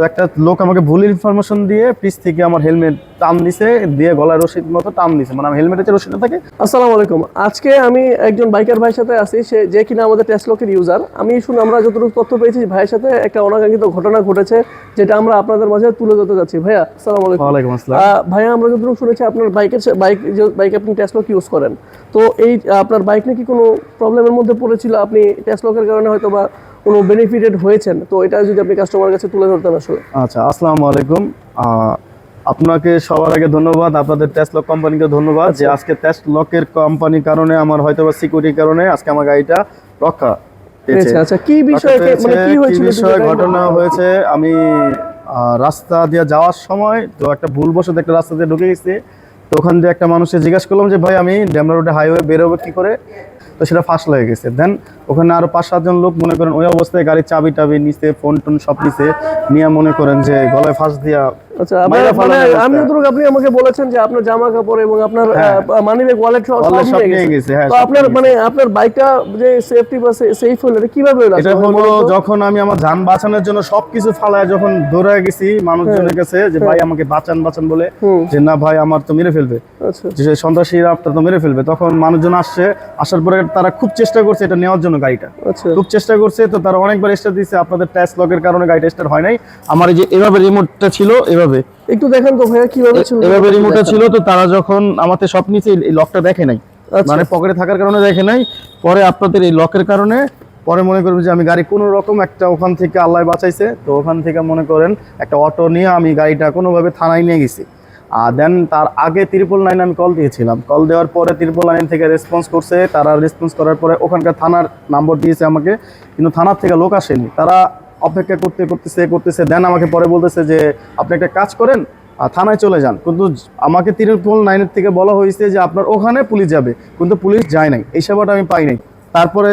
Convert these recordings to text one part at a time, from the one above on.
তো একটা লোক আমাকে ভুল ইনফরমেশন দিয়ে পিস থেকে আমার হেলমেট টান দিছে দিয়ে গলায় রশিদ মতো টান দিছে। মানে আমার হেলমেটের যে রশিদটা থাকে। আসসালামু আলাইকুম। আজকে আমি একজন বাইকার ভাইয়ের সাথে আছি সে যে কিনা আমাদের টেসলকের ইউজার আমি শুনে আমরা যতটুকু তথ্য পেয়েছি ভাইয়ের সাথে একটা অনাকাঙ্ক্ষিত ঘটনা ঘটেছে যেটা আমরা আপনাদের মাঝে তুলে ধরতে যাচ্ছি। ভাইয়া আসসালামু আলাইকুম। ওয়ালাইকুম আসসালাম। ভাইয়া আমরা যতটুকু শুনেছি আপনার বাইকের বাইক যে বাইক আপনি টেসলক ইউজ করেন। তো এই আপনার বাইক নিয়ে কি কোনো প্রবলেমের মধ্যে পড়েছিল? আপনি টেসলকের কারণে হয়তো বা কোনো বেনিফিটেড হয়েছেন? তো এটা যদি আপনি কাস্টমারের কাছে তুলে ধরতেন আসলে। আচ্ছা আসসালামু আলাইকুম। আপনাকে সবার আগে ধন্যবাদ আপনাদের টেস্ট লক কোম্পানিকে ধন্যবাদ যে আজকে টেস্ট লকের কোম্পানির কারণে আমার হয়তো বা সিকিউরিটির কারণে আজকে আমার গাড়িটা রক্ষা পেয়েছে। আচ্ছা আচ্ছা কি বিষয়ে মানে কি হয়েছিল বিষয়ে ঘটনা হয়েছে আমি রাস্তা দিয়ে যাওয়ার সময় তো একটা ভুলবশত একটা রাস্তা দিয়ে ঢুকে গেছি। তো ওখান দিয়ে একটা মানুষকে জিজ্ঞাসা করলাম যে ভাই আমি ড্যামরা রোডে হাইওয়ে বেরোবো কি করে? তো সেটা ফাঁস লেগে গেছে। দেন ওখানে আরও পাঁচ, সাতজন লোক মনে করেন ওই অবস্থায় গাড়ির চাবি টাবি নিচে ফোন টোন সব নিচে নিয়ে মনে করেন যে গলায় ফাঁস দিয়া আচ্ছা মানে। আমি আপনি আমাকে বলেছেন যে আপনার জামা কাপড় এবং আপনার হ্যাঁ। মানি ব্যাগ ওয়ালেট সব নিয়ে গেছে। হ্যাঁ, তো আপনার মানে আপনার বাইকটা যে সেফটি বা সেফ হলো এটা কীভাবে হলো এটা হলো যখন আমি আমার যান বাঁচানোর জন্য সবকিছু ফালায় যখন দৌড়ে গেছি মানুষজনের কাছে যে ভাই আমাকে বাঁচান বাঁচান বলে যে না ভাই আমার তো মেরে ফেলবে। আচ্ছা। যে সন্ত্রাসীরা আপনার তো মেরে ফেলবে। তখন মানুষজন আসছে আসার পরে তারা খুব চেষ্টা করছে এটা নেওয়ার জন্য গাড়িটা। আচ্ছা। খুব চেষ্টা করছে তো তারা অনেকবার স্টার্ট দিচ্ছে আপনাদের ট্যাক্স লকের কারণে গাড়িটা হয় নাই। আমার এই যে এভাবে রিমোটটা ছিল এভাবে একটু দেখেন তো ভাইয়া কীভাবে ছিল এভাবে রিমোটটা ছিল তো তারা যখন আমাদের সব নিচে এই লকটা দেখে নাই। আচ্ছা। মানে পকেটে থাকার কারণে দেখে নাই। পরে আপনাদের এই লকের কারণে পরে মনে করবেন যে আমি গাড়ি কোনো রকম একটা ওখান থেকে আল্লাহ বাঁচাইছে। তো ওখান থেকে মনে করেন একটা অটো নিয়ে আমি গাড়িটা কোনোভাবে থানায় নিয়ে গেছি। আর দেন তার আগে ত্রিপল নাইন আমি কল দিয়েছিলাম। কল দেওয়ার পরে ত্রিপল নাইন থেকে রেসপন্স করছে। তারা রেসপন্স করার পরে ওখানকার থানার নাম্বার দিয়েছে আমাকে। কিন্তু থানার থেকে লোক আসেনি। তারা অপেক্ষা করতে, করতেছে করতেছে দেন আমাকে পরে বলতেছে যে, আপনি একটা কাজ করেন থানায় চলে যান। কিন্তু আমাকে ত্রিপল নাইনের থেকে বলা হয়েছে যে, আপনার ওখানে পুলিশ যাবে। কিন্তু পুলিশ যায় নাই। এই সেবাটা আমি পাই নাই। তারপরে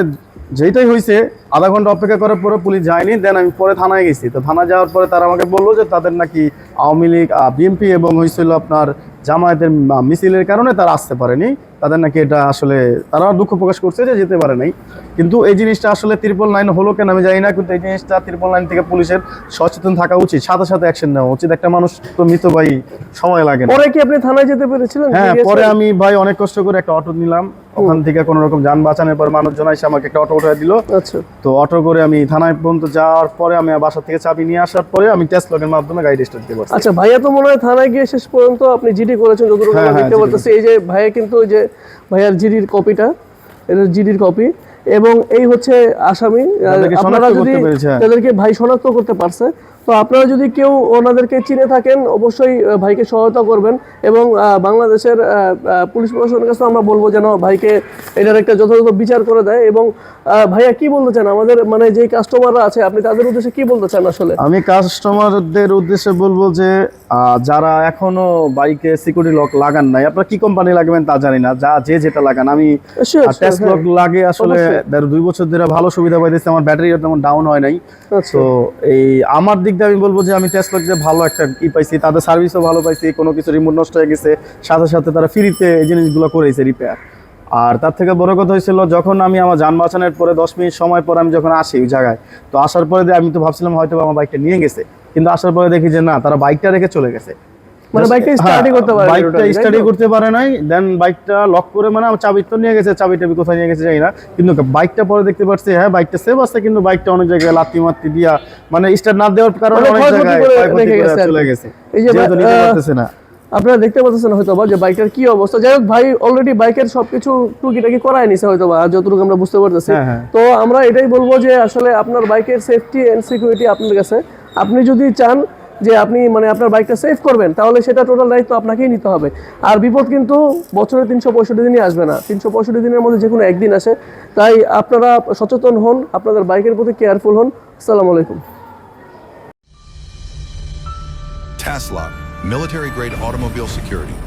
যেটাই হয়েছে আধা ঘণ্টা অপেক্ষা করার পরে পুলিশ যায়নি। দেন আমি পরে থানায় গেছি। তো থানায় যাওয়ার পরে তারা আমাকে বলল যে, তাদের নাকি আওয়ামী লীগ বিএনপি এবং হয়েছিল আপনার জামায়াতের মিছিলের কারণে তারা আসতে পারেনি। তাদের নাকি এটা আসলে তারা দুঃখ প্রকাশ করছে যে যেতে পারে নাই। কিন্তু এই জিনিসটা আসলে ত্রিপল নাইন হলো কেন আমি জানি না কিন্তু এই জিনিসটা ত্রিপল নাইন থেকে পুলিশের সচেতন থাকা উচিত সাথে সাথে অ্যাকশন নেওয়া উচিত। একটা মানুষ তো মৃত ভাই সময় লাগে পরে কি আপনি থানায় যেতে পেরেছিলেন? হ্যাঁ পরে আমি ভাই অনেক কষ্ট করে একটা অটো নিলাম। ওখান থেকে কোনো রকম যান বাঁচানোর পর মানুষজন এসে আমাকে একটা অটো উঠায় দিল। আচ্ছা। তো অটো করে আমি থানায় পর্যন্ত যাওয়ার পরে আমি বাসা থেকে চাবি নিয়ে আসার পরে আমি টেস্ট লগের মাধ্যমে গাড়ি স্টার্ট দিতে পারছি আচ্ছা ভাইয়া তো মনে হয় থানায় গিয়ে শেষ পর্যন্ত আপনি জিডি করেছেন যতটুকু হ্যাঁ, হ্যাঁ, দেখতে পারতেছি। এই যে ভাইয়া কিন্তু ওই যে ভাইয়ার জিডির কপিটা এটা জিডির কপি এবং এই হচ্ছে আসামি আপনারা যদি হ্যাঁ। তাদেরকে ভাই শনাক্ত করতে পারছে তো আপনারা যদি কেউ ওনাদেরকে চিনে থাকেন অবশ্যই ভাইকে সহায়তা করবেন এবং বাংলাদেশের পুলিশ প্রশাসনের কাছে আমরা বলব যেন ভাইকে এটার একটা যথাযথ বিচার করে দেয় এবং ভাইয়া কি বলতে চান? আমাদের মানে যে কাস্টমাররা আছে আপনি তাদের উদ্দেশ্যে কি বলতে চান আসলে? আমি কাস্টমারদের উদ্দেশ্যে বলব যে যারা এখনও বাইকে সিকিউরিটি লক লাগান নাই আপনারা কি কোম্পানি লাগাবেন তা জানি না যা যে যেটা লাগান। আমি টেস্ট লক হ্যাঁ। লাগে আসলে দুই বছর ধরে ভালো সুবিধা পাইতেছি আমার ব্যাটারি তেমন ডাউন হয় নাই। আচ্ছা। তো এই আমার দিক দিয়ে আমি বলব যে আমি টেস্ট যে ভালো একটা ই পাইছি, তাদের সার্ভিসও ভালো পাইছি, কোনো কিছু রিমোট নষ্ট হয়ে গেছে, সাথে সাথে তারা ফ্রিতে এই জিনিসগুলো করেছে রিপেয়ার আর তার থেকে বড় কথা হয়েছিল, যখন আমি আমার যান বাঁচানোর পরে দশ মিনিট সময় পর আমি যখন আসি ওই জায়গায়, তো আসার পরে আমি তো ভাবছিলাম হয়তো আমার বাইকটা নিয়ে গেছে, কিন্তু আসার পরে দেখি যে না, তারা বাইকটা রেখে চলে গেছে। মানে বাইকটা স্টার্টই করতে পারে বাইকটা স্টার্টই করতে পারে নাই দেন বাইকটা লক করে মানে চাবি তো নিয়ে গেছে চাবি টাবি কোথায় নিয়ে গেছে জানি না। কিন্তু বাইকটা পরে দেখতে পাচ্ছি হ্যাঁ বাইকটা সেভ আছে কিন্তু বাইকটা অনেক জায়গায় লাত্তি মাত্তি দিয়া মানে স্টার্ট না দেওয়ার কারণে মানে অনেক জায়গায় চলে। গেছে। এই যে নিতে পারতেছে না। আপনারা দেখতে পাচ্ছেন হয়তো বা যে বাইকের কি অবস্থা। যাই হোক ভাই অলরেডি বাইকের সবকিছু টুকিটাকি করায় নিছে হয়তো বা যতটুকু আমরা বুঝতে পারতেছি। হ্যাঁ, হ্যাঁ। তো আমরা এটাই বলব যে আসলে আপনার বাইকের সেফটি এন্ড সিকিউরিটি আপনার কাছে। আপনি যদি চান যে আপনি মানে আপনার বাইকটা সেভ করবেন তাহলে সেটা টোটাল দায়িত্ব আপনাকেই নিতে হবে। আর বিপদ কিন্তু বছরে তিনশো পঁয়ষট্টি দিনই আসবে না। তিনশো পঁয়ষট্টি দিনের মধ্যে যে কোনো একদিন আসে। তাই আপনারা সচেতন হন আপনাদের বাইকের প্রতি কেয়ারফুল হন। আসসালামু আলাইকুম। Tesla, military grade automobile security.